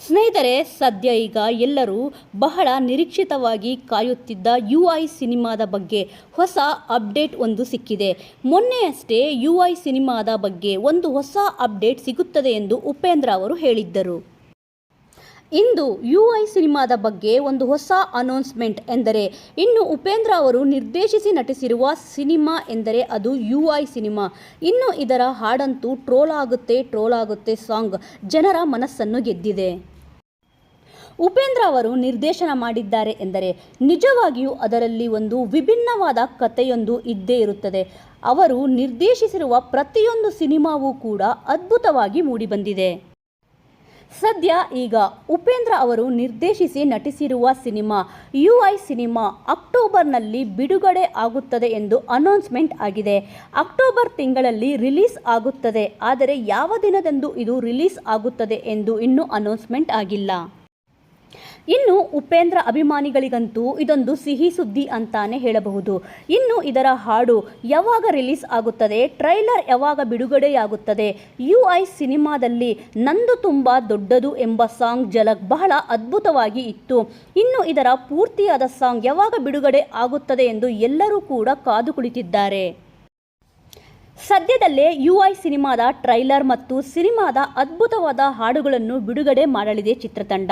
ಸ್ನೇಹಿತರೆ, ಸದ್ಯ ಈಗ ಎಲ್ಲರೂ ಬಹಳ ನಿರೀಕ್ಷಿತವಾಗಿ ಕಾಯುತ್ತಿದ್ದ ಯು ಐ ಸಿನಿಮಾದ ಬಗ್ಗೆ ಹೊಸ ಅಪ್ಡೇಟ್ ಒಂದು ಸಿಕ್ಕಿದೆ. ಮೊನ್ನೆಯಷ್ಟೇ ಯು ಐ ಸಿನಿಮಾದ ಬಗ್ಗೆ ಒಂದು ಹೊಸ ಅಪ್ಡೇಟ್ ಸಿಗುತ್ತದೆ ಎಂದು ಉಪೇಂದ್ರ ಅವರು ಹೇಳಿದ್ದರು. ಇಂದು ಯು ಐ ಸಿನಿಮಾದ ಬಗ್ಗೆ ಒಂದು ಹೊಸ ಅನೌನ್ಸ್ಮೆಂಟ್ ಎಂದರೆ, ಇನ್ನು ಉಪೇಂದ್ರ ಅವರು ನಿರ್ದೇಶಿಸಿ ನಟಿಸಿರುವ ಸಿನಿಮಾ ಎಂದರೆ ಅದು ಯು ಐ ಸಿನಿಮಾ. ಇನ್ನು ಇದರ ಹಾಡಂತೂ ಟ್ರೋಲ್ ಆಗುತ್ತೆ ಟ್ರೋಲ್ ಆಗುತ್ತೆ ಸಾಂಗ್. ಜನರ ಮನಸ್ಸನ್ನು ಗೆದ್ದಿದೆ. ಉಪೇಂದ್ರ ಅವರು ನಿರ್ದೇಶನ ಮಾಡಿದ್ದಾರೆ ಎಂದರೆ, ನಿಜವಾಗಿಯೂ ಅದರಲ್ಲಿ ಒಂದು ವಿಭಿನ್ನವಾದ ಕಥೆಯೊಂದು ಇದ್ದೇ ಇರುತ್ತದೆ. ಅವರು ನಿರ್ದೇಶಿಸಿರುವ ಪ್ರತಿಯೊಂದು ಸಿನಿಮಾವೂ ಕೂಡ ಅದ್ಭುತವಾಗಿ ಮೂಡಿಬಂದಿದೆ. ಸದ್ಯ ಈಗ ಉಪೇಂದ್ರ ಅವರು ನಿರ್ದೇಶಿಸಿ ನಟಿಸಿರುವ ಸಿನಿಮಾ, ಯು ಐ ಸಿನಿಮಾ ಅಕ್ಟೋಬರ್ನಲ್ಲಿ ಬಿಡುಗಡೆ ಆಗುತ್ತದೆ ಎಂದು ಅನೌನ್ಸ್ಮೆಂಟ್ ಆಗಿದೆ. ಅಕ್ಟೋಬರ್ ತಿಂಗಳಲ್ಲಿ ರಿಲೀಸ್ ಆಗುತ್ತದೆ, ಆದರೆ ಯಾವ ದಿನದಂದು ಇದು ರಿಲೀಸ್ ಆಗುತ್ತದೆ ಎಂದು ಇನ್ನೂ ಅನೌನ್ಸ್ಮೆಂಟ್ ಆಗಿಲ್ಲ. ಇನ್ನು ಉಪೇಂದ್ರ ಅಭಿಮಾನಿಗಳಿಗಂತೂ ಇದೊಂದು ಸಿಹಿ ಸುದ್ದಿ ಅಂತಾನೆ ಹೇಳಬಹುದು. ಇನ್ನು ಇದರ ಹಾಡು ಯಾವಾಗ ರಿಲೀಸ್ ಆಗುತ್ತದೆ, ಟ್ರೈಲರ್ ಯಾವಾಗ ಬಿಡುಗಡೆಯಾಗುತ್ತದೆ, ಯು ಐ ಸಿನಿಮಾದಲ್ಲಿ ನಂದು ತುಂಬ ದೊಡ್ಡದು ಎಂಬ ಸಾಂಗ್ ಜಲಕ್ ಬಹಳ ಅದ್ಭುತವಾಗಿ ಇತ್ತು. ಇನ್ನು ಇದರ ಪೂರ್ತಿಯಾದ ಸಾಂಗ್ ಯಾವಾಗ ಬಿಡುಗಡೆ ಆಗುತ್ತದೆ ಎಂದು ಎಲ್ಲರೂ ಕೂಡ ಕಾದು ಕುಳಿತಿದ್ದಾರೆ. ಸದ್ಯದಲ್ಲೇ ಯು ಐ ಸಿನಿಮಾದ ಟ್ರೈಲರ್ ಮತ್ತು ಸಿನಿಮಾದ ಅದ್ಭುತವಾದ ಹಾಡುಗಳನ್ನು ಬಿಡುಗಡೆ ಮಾಡಲಿದೆ ಚಿತ್ರತಂಡ.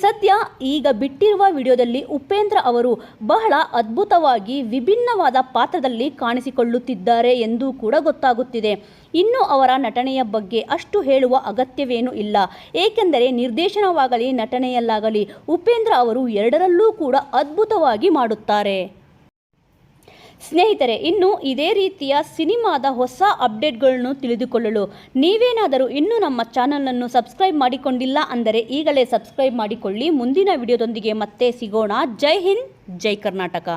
ಸದ್ಯ ಈಗ ಬಿಟ್ಟಿರುವ ವಿಡಿಯೋದಲ್ಲಿ ಉಪೇಂದ್ರ ಅವರು ಬಹಳ ಅದ್ಭುತವಾಗಿ ವಿಭಿನ್ನವಾದ ಪಾತ್ರದಲ್ಲಿ ಕಾಣಿಸಿಕೊಳ್ಳುತ್ತಿದ್ದಾರೆ ಎಂದು ಕೂಡ ಗೊತ್ತಾಗುತ್ತಿದೆ. ಇನ್ನು ಅವರ ನಟನೆಯ ಬಗ್ಗೆ ಅಷ್ಟು ಹೇಳುವ ಅಗತ್ಯವೇನೂ ಇಲ್ಲ. ಏಕೆಂದರೆ ನಿರ್ದೇಶನವಾಗಲಿ, ನಟನೆಯಲ್ಲಾಗಲಿ ಉಪೇಂದ್ರ ಅವರು ಎರಡರಲ್ಲೂ ಕೂಡ ಅದ್ಭುತವಾಗಿ ಮಾಡುತ್ತಾರೆ. ಸ್ನೇಹಿತರೆ, ಇನ್ನು ಇದೇ ರೀತಿಯ ಸಿನಿಮಾದ ಹೊಸ ಅಪ್ಡೇಟ್ಗಳನ್ನು ತಿಳಿದುಕೊಳ್ಳಲು ನೀವೇನಾದರೂ ಇನ್ನೂ ನಮ್ಮ ಚಾನಲನ್ನು ಸಬ್ಸ್ಕ್ರೈಬ್ ಮಾಡಿಕೊಂಡಿಲ್ಲ ಅಂದರೆ ಈಗಲೇ ಸಬ್ಸ್ಕ್ರೈಬ್ ಮಾಡಿಕೊಳ್ಳಿ. ಮುಂದಿನ ವಿಡಿಯೋದೊಂದಿಗೆ ಮತ್ತೆ ಸಿಗೋಣ. ಜೈ ಹಿಂದ್, ಜೈ ಕರ್ನಾಟಕ.